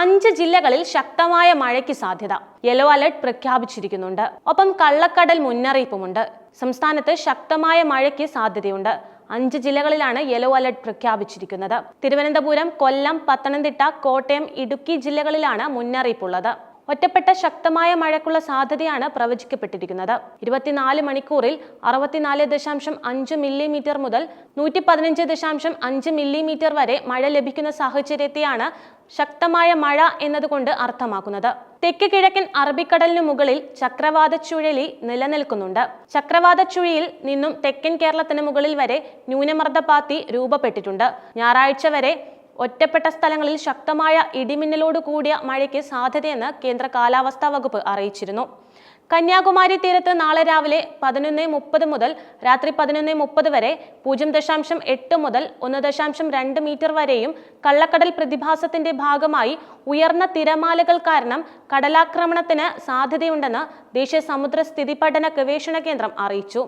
അഞ്ച് ജില്ലകളിൽ ശക്തമായ മഴയ്ക്ക് സാധ്യത. യെല്ലോ അലർട്ട് പ്രഖ്യാപിച്ചിരിക്കുന്നുണ്ട്. ഒപ്പം കള്ളക്കടൽ മുന്നറിയിപ്പുമുണ്ട്. സംസ്ഥാനത്ത് ശക്തമായ മഴയ്ക്ക് സാധ്യതയുണ്ട്. അഞ്ച് ജില്ലകളിലാണ് യെല്ലോ അലർട്ട് പ്രഖ്യാപിച്ചിരിക്കുന്നത്. തിരുവനന്തപുരം കൊല്ലം പത്തനംതിട്ട കോട്ടയം ഇടുക്കി ജില്ലകളിലാണ് മുന്നറിയിപ്പുള്ളത്. ഒറ്റപ്പെട്ട ശക്തമായ മഴയ്ക്കുള്ള സാധ്യതയാണ് പ്രവചിക്കപ്പെട്ടിരിക്കുന്നത്. ഇരുപത്തിനാല് മണിക്കൂറിൽ അറുപത്തിനാല് ദശാംശം അഞ്ച് മില്ലിമീറ്റർ മുതൽ നൂറ്റി പതിനഞ്ച് ദശാംശം അഞ്ച് മില്ലിമീറ്റർ വരെ മഴ ലഭിക്കുന്ന സാഹചര്യത്തെയാണ് ശക്തമായ മഴ എന്നതുകൊണ്ട് അർത്ഥമാക്കുന്നത്. തെക്ക് കിഴക്കൻ അറബിക്കടലിനു മുകളിൽ ചക്രവാത ചുഴലി നിലനിൽക്കുന്നുണ്ട്. ചക്രവാത ചുഴിയിൽ നിന്നും തെക്കൻ കേരളത്തിന് മുകളിൽ വരെ ന്യൂനമർദ്ദപാത്തി രൂപപ്പെട്ടിട്ടുണ്ട്. ഞായറാഴ്ച വരെ ഒറ്റപ്പെട്ട സ്ഥലങ്ങളിൽ ശക്തമായ ഇടിമിന്നലോട് കൂടിയ മഴയ്ക്ക് സാധ്യതയെന്ന് കേന്ദ്ര കാലാവസ്ഥാ വകുപ്പ് അറിയിച്ചിരുന്നു. കന്യാകുമാരി തീരത്ത് നാളെ രാവിലെ പതിനൊന്ന് മുപ്പത് മുതൽ രാത്രി പതിനൊന്ന് മുപ്പത് വരെ പൂജ്യം ദശാംശം എട്ട് മുതൽ ഒന്ന് ദശാംശം രണ്ട് മീറ്റർ വരെയും കള്ളക്കടൽ പ്രതിഭാസത്തിന്റെ ഭാഗമായി ഉയർന്ന തിരമാലകൾ കാരണം കടലാക്രമണത്തിന് സാധ്യതയുണ്ടെന്ന് ദേശീയ സമുദ്ര സ്ഥിതി പഠന ഗവേഷണ കേന്ദ്രം അറിയിച്ചു.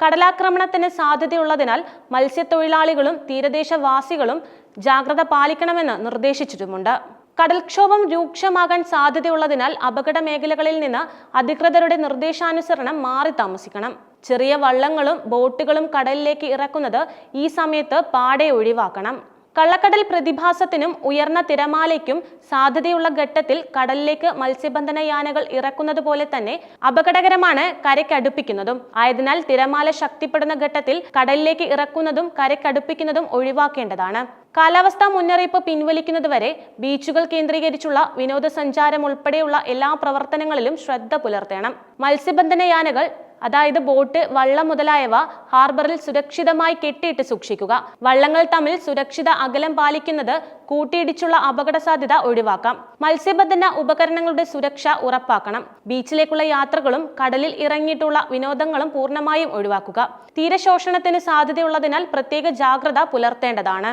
കടലാക്രമണത്തിന് സാധ്യതയുള്ളതിനാൽ മത്സ്യത്തൊഴിലാളികളും തീരദേശവാസികളും ജാഗ്രത പാലിക്കണമെന്ന് നിർദ്ദേശിച്ചിട്ടുമുണ്ട്. കടൽക്ഷോഭം രൂക്ഷമാകാൻ സാധ്യതയുള്ളതിനാൽ അപകട മേഖലകളിൽ നിന്ന് അധികൃതരുടെ നിർദ്ദേശാനുസരണം മാറി താമസിക്കണം. ചെറിയ വള്ളങ്ങളും ബോട്ടുകളും കടലിലേക്ക് ഇറക്കുന്നത് ഈ സമയത്ത് പാടെ ഒഴിവാക്കണം. കള്ളക്കടൽ പ്രതിഭാസത്തിനും ഉയർന്ന തിരമാലയ്ക്കും സാധ്യതയുള്ള ഘട്ടത്തിൽ കടലിലേക്ക് മത്സ്യബന്ധന യാനകൾ ഇറക്കുന്നത് പോലെ തന്നെ അപകടകരമാണ് കരയ്ക്കടുപ്പിക്കുന്നതും. ആയതിനാൽ തിരമാല ശക്തിപ്പെടുന്ന ഘട്ടത്തിൽ കടലിലേക്ക് ഇറക്കുന്നതും കരയ്ക്കടുപ്പിക്കുന്നതും ഒഴിവാക്കേണ്ടതാണ്. കാലാവസ്ഥാ മുന്നറിയിപ്പ് പിൻവലിക്കുന്നതുവരെ ബീച്ചുകൾ കേന്ദ്രീകരിച്ചുള്ള വിനോദസഞ്ചാരം ഉൾപ്പെടെയുള്ള എല്ലാ പ്രവർത്തനങ്ങളിലും ശ്രദ്ധ പുലർത്തണം. മത്സ്യബന്ധന യാനകൾ അതായത് ബോട്ട് വള്ളം മുതലായവ ഹാർബറിൽ സുരക്ഷിതമായി കെട്ടിയിട്ട് സൂക്ഷിക്കുക. വള്ളങ്ങൾ തമ്മിൽ സുരക്ഷിത അകലം പാലിക്കുന്നത് കൂട്ടിയിടിച്ചുള്ള അപകട സാധ്യത ഒഴിവാക്കാം. മത്സ്യബന്ധന ഉപകരണങ്ങളുടെ സുരക്ഷ ഉറപ്പാക്കണം. ബീച്ചിലേക്കുള്ള യാത്രകളും കടലിൽ ഇറങ്ങിയിട്ടുള്ള വിനോദങ്ങളും പൂർണമായും ഒഴിവാക്കുക. തീരശോഷണത്തിന് സാധ്യതയുള്ളതിനാൽ പ്രത്യേക ജാഗ്രത പുലർത്തേണ്ടതാണ്.